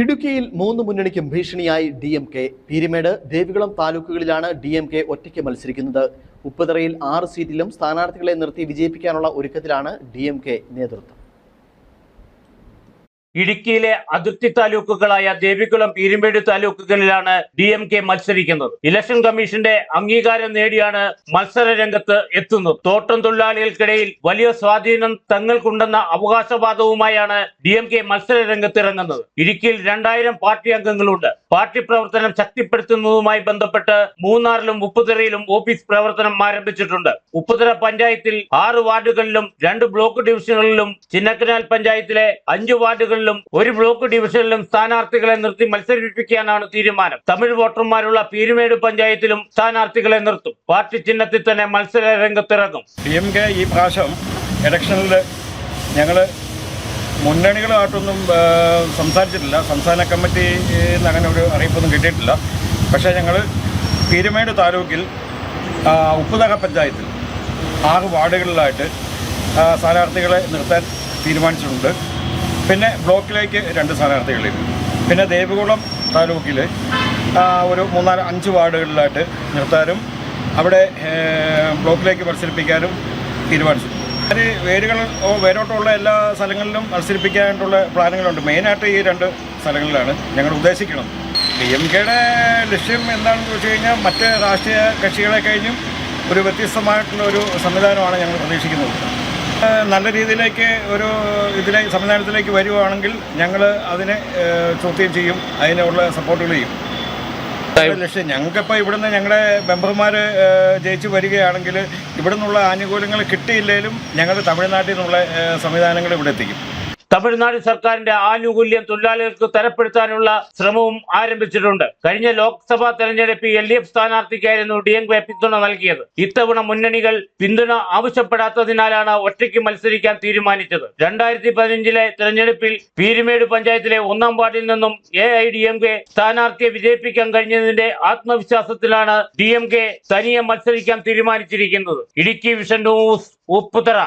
ഇടുക്കിയിൽ മൂന്ന് മുന്നണിക്കും ഭീഷണിയായി D M K. Peermade Devikulam താലൂക്കുകളിലാണ് D M K ഒറ്റയ്ക്ക് മത്സരിക്കുന്നത്. ഉപ്പുതറയിൽ ആറ് സീറ്റിലും സ്ഥാനാർത്ഥികളെ നിർത്തി വിജയിപ്പിക്കാനുള്ള ഒരുക്കത്തിലാണ് ഡി എം കെ നേതൃത്വം. ഇടുക്കിയിലെ അതിർത്തി താലൂക്കുകളായ ദേവികുളം പീരുമേട് താലൂക്കുകളിലാണ് ഡി എം കെ മത്സരിക്കുന്നത്. ഇലക്ഷൻ കമ്മീഷന്റെ അംഗീകാരം നേടിയാണ് മത്സര രംഗത്ത് എത്തുന്നത്. തോട്ടം തൊഴിലാളികൾക്കിടയിൽ വലിയ സ്വാധീനം തങ്ങൾക്കുണ്ടെന്ന അവകാശവാദവുമായാണ് ഡി എം കെ മത്സര രംഗത്തിറങ്ങുന്നത് ഇടുക്കിയിൽ രണ്ടായിരം പാർട്ടി അംഗങ്ങളുണ്ട്. പാർട്ടി പ്രവർത്തനം ശക്തിപ്പെടുത്തുന്നതുമായി ബന്ധപ്പെട്ട് മൂന്നാറിലും ഉപ്പുതറയിലും ഓഫീസ് പ്രവർത്തനം ആരംഭിച്ചിട്ടുണ്ട്. ഉപ്പുതറ പഞ്ചായത്തിൽ ആറ് വാർഡുകളിലും രണ്ട് ബ്ലോക്ക് ഡിവിഷനുകളിലും ചിന്നക്കനാൽ പഞ്ചായത്തിലെ അഞ്ച് വാർഡുകളിലും ഒരു ബ്ലോക്ക് ഡിവിഷനിലും സ്ഥാനാർത്ഥികളെ നിർത്തി മത്സരിപ്പിക്കാനാണ് തീരുമാനം. തമിഴ് വോട്ടർമാരുള്ള പീരുമേട് പഞ്ചായത്തിലും സ്ഥാനാർത്ഥികളെ നിർത്തും. പാർട്ടി ചിഹ്നത്തിൽ തന്നെ മത്സര രംഗത്തിറങ്ങും ഡി എം കെ ഈ പ്രാവശ്യം ഇലക്ഷനിൽ ഞങ്ങൾ മുന്നണികളുമായിട്ടൊന്നും സംസാരിച്ചിട്ടില്ല. സംസ്ഥാന കമ്മിറ്റി അങ്ങനെ ഒരു അറിയിപ്പൊന്നും കിട്ടിയിട്ടില്ല. പക്ഷേ ഞങ്ങൾ പീരുമേട് താലൂക്കിൽ ഉപ്പുതക പഞ്ചായത്തിൽ ആറ് വാർഡുകളിലായിട്ട് സ്ഥാനാർത്ഥികളെ നിർത്താൻ തീരുമാനിച്ചിട്ടുണ്ട്. പിന്നെ ബ്ലോക്കിലേക്ക് രണ്ട് സ്ഥാനാർത്ഥികളിൽ. പിന്നെ ദേവികുളം താലൂക്കിൽ ഒരു മൂന്നാൽ അഞ്ച് വാർഡുകളിലായിട്ട് നിർത്താനും അവിടെ ബ്ലോക്കിലേക്ക് മത്സരിപ്പിക്കാനും തീരുമാനിച്ചു. അത് വേരുകൾ വേരോട്ടമുള്ള എല്ലാ സ്ഥലങ്ങളിലും മത്സരിപ്പിക്കാനായിട്ടുള്ള പ്ലാനുകളുണ്ട്. മെയിനായിട്ട് ഈ രണ്ട് സ്ഥലങ്ങളിലാണ് ഞങ്ങൾ ഉദ്ദേശിക്കുന്നത്. ഡി എം കെയുടെ ലക്ഷ്യം എന്താണെന്ന് വെച്ച് കഴിഞ്ഞാൽ മറ്റ് രാഷ്ട്രീയ കക്ഷികളെ കഴിഞ്ഞും ഒരു വ്യത്യസ്തമായിട്ടുള്ള ഒരു സംവിധാനമാണ് ഞങ്ങൾ പ്രതീക്ഷിക്കുന്നത്. നല്ല രീതിയിലേക്ക് ഒരു ഇതിലെ സംവിധാനത്തിലേക്ക് വരുവാണെങ്കിൽ ഞങ്ങൾ അതിനെ ചോദ്യം ചെയ്യും അതിനുള്ള സപ്പോർട്ടുകൾ ചെയ്യും. ലക്ഷ്യം ഞങ്ങൾക്കിപ്പോൾ ഇവിടുന്ന് ഞങ്ങളുടെ മെമ്പർമാർ ജയിച്ചു വരികയാണെങ്കിൽ ഇവിടെ നിന്നുള്ള ആനുകൂല്യങ്ങൾ കിട്ടിയില്ലെങ്കിലും ഞങ്ങൾ തമിഴ്നാട്ടിൽ നിന്നുള്ള സംവിധാനങ്ങൾ ഇവിടെ എത്തിക്കും. തമിഴ്നാട് സർക്കാരിന്റെ ആനുകൂല്യം തൊഴിലാളികൾക്ക് തരപ്പെടുത്താനുള്ള ശ്രമവും ആരംഭിച്ചിട്ടുണ്ട്. കഴിഞ്ഞ ലോക്സഭാ തെരഞ്ഞെടുപ്പിൽ എൽ ഡി എഫ് സ്ഥാനാർത്ഥിക്കായിരുന്നു ഡി എം കെ പിന്തുണ നൽകിയത്. ഇത്തവണ മുന്നണികൾ പിന്തുണ ആവശ്യപ്പെടാത്തതിനാലാണ് ഒറ്റയ്ക്ക് മത്സരിക്കാൻ തീരുമാനിച്ചത്. രണ്ടായിരത്തി പതിനഞ്ചിലെ തെരഞ്ഞെടുപ്പിൽ പീരുമേട് പഞ്ചായത്തിലെ ഒന്നാം വാർഡിൽ നിന്നും A I D M K സ്ഥാനാർത്ഥിയെ വിജയിപ്പിക്കാൻ കഴിഞ്ഞതിന്റെ ആത്മവിശ്വാസത്തിലാണ് ഡി എം കെ തനിയെ മത്സരിക്കാൻ തീരുമാനിച്ചിരിക്കുന്നത്. Idukki vision news Upputhara.